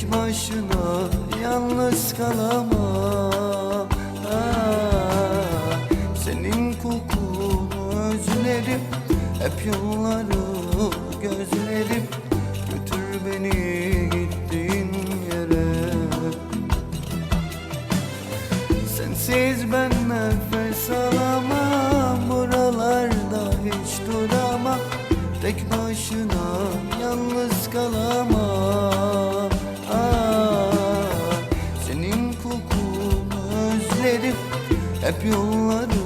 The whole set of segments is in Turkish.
Tek başına yalnız kalamam. Ah, Senin kokunu özlerim Hep yolları gözlerim. Götür beni gittiğin yere. Sensiz ben nefes alamam Buralarda hiç duramam. Tek başına Hep yolları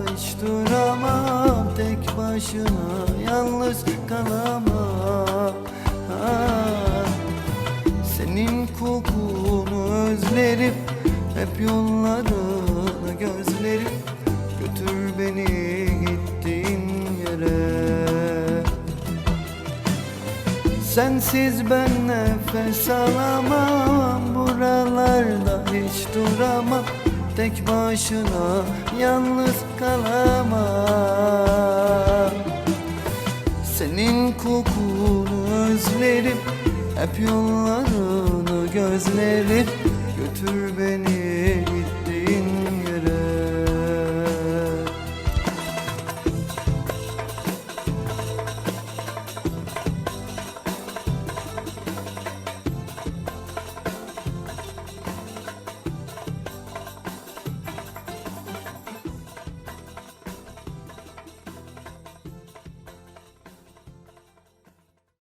hiç duramam Tek başına yalnız kalamam. Ah, Senin kokunu özlerim Hep yollarını gözlerim. Götür beni gittiğin yere. Sensiz ben nefes alamam Buralarda hiç duramam Tek başına yalnız kalamam. Senin kokunu özlerim Hep yollarını gözlerim Götür beni